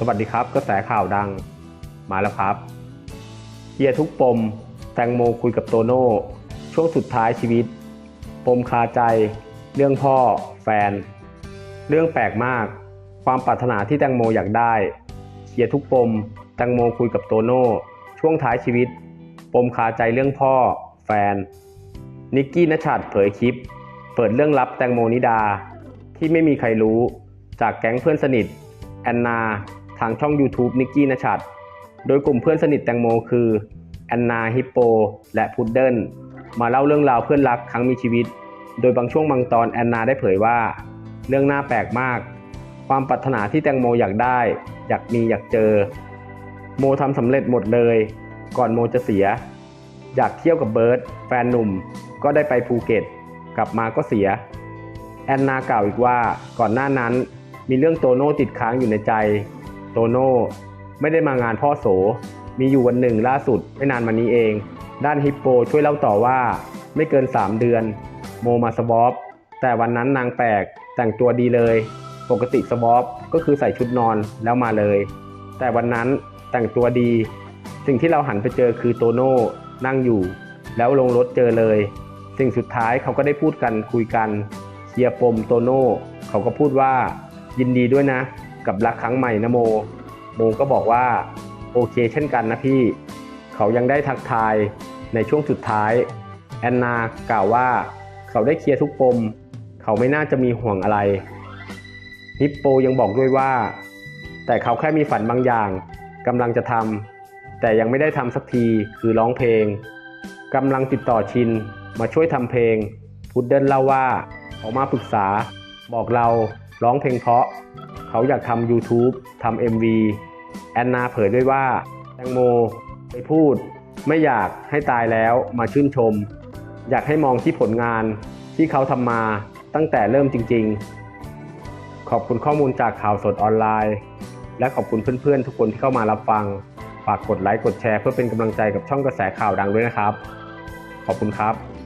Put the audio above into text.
สวัสดีครับกระแสข่าวดังมาแล้วครับเคลียทุกปม แตงโมคุยกับโตโน่ ช่วงสุดท้ายชีวิต ปมคาใจ เรื่องพ่อ แฟน เรื่องแปลกมาก ความปรารถนาที่แตงโมอยากได้เคลียทุกปม แตงโมคุยกับโตโน่ ช่วงท้ายชีวิต ปมคาใจเรื่องพ่อ แฟน นิกกี้นชัดเผยคลิป เปิดเรื่องลับแตงโมนิดา ที่ไม่มีใครรู้ จากแก๊งเพื่อนสนิท แอนนา ทางช่อง YouTube นิกกี้นชัด โดยกลุ่มเพื่อนสนิทแตงโมคือแอนนาฮิปโป และพุดเดิ้ลมาเล่าเรื่องราวเพื่อนรักครั้งมีชีวิต โดยบางช่วงบางตอนแอนนาได้เผยว่า เรื่องน่าแปลกมาก ความปรารถนาที่แตงโมอยากได้ อยากมีอยากเจอ โมทำสำเร็จหมดเลย ก่อนโมจะเสีย อยากเที่ยวกับเบิร์ตแฟนหนุ่ม ก็ได้ไปภูเก็ต กลับมาก็เสีย แอนนากล่าวอีกว่าก่อนหน้านั้นมีเรื่องโตโน่ติดค้างอยู่ในใจ โตโน่ไม่ได้มางานพ่อโส มีอยู่วันหนึ่งล่าสุดไม่นานมานี้เอง ด้านฮิปโปช่วยเล่าต่อว่าไม่เกิน 3 เดือน โมมาสวอปแต่วันนั้นนางแปลกแต่งตัวดีเลย ปกติสวอปก็คือใส่ชุดนอนแล้วมาเลย แต่วันนั้นแต่งตัวดี สิ่งที่เราหันไปเจอคือโตโน่นั่งอยู่ แล้วลงรถเจอเลย สิ่งสุดท้ายเขาก็ได้พูดกันคุยกันเคียร์ปมโตโน่เขาก็พูดว่ายินดีด้วยนะ กับรักครั้งใหม่นะโม โมก็บอกว่าโอเคเช่นกันนะพี่ เขายังได้ทักทายในช่วงสุดท้าย แอนนากล่าวว่า เขาได้เคลียร์ทุกปม เขาไม่น่าจะมีห่วงอะไรฮิปโปยังบอกด้วยว่า แต่เขาแค่มีฝันบางอย่างกำลังจะทำแต่ยังไม่ได้ทำสักทีคือร้องเพลงกำลังติดต่อชินมาช่วยทำเพลงพุดเดิลเล่าว่าเขามาปรึกษาบอกเรา ร้องเพลงเพราะ เขาอยากทำ YouTube ทำ MV แอนนาเผยด้วยว่า แตงโมไปพูด ไม่อยากให้ตายแล้วมาชื่นชม อยากให้มองที่ผลงานที่เขาทำมาตั้งแต่เริ่มจริง ๆ ขอบคุณข้อมูลจากข่าวสดออนไลน์ และขอบคุณเพื่อนๆ ทุกคนที่เข้ามารับฟัง ฝากกดไลค์กดแชร์เพื่อเป็นกำลังใจกับช่องกระแสข่าวดังด้วยนะครับ ขอบคุณครับ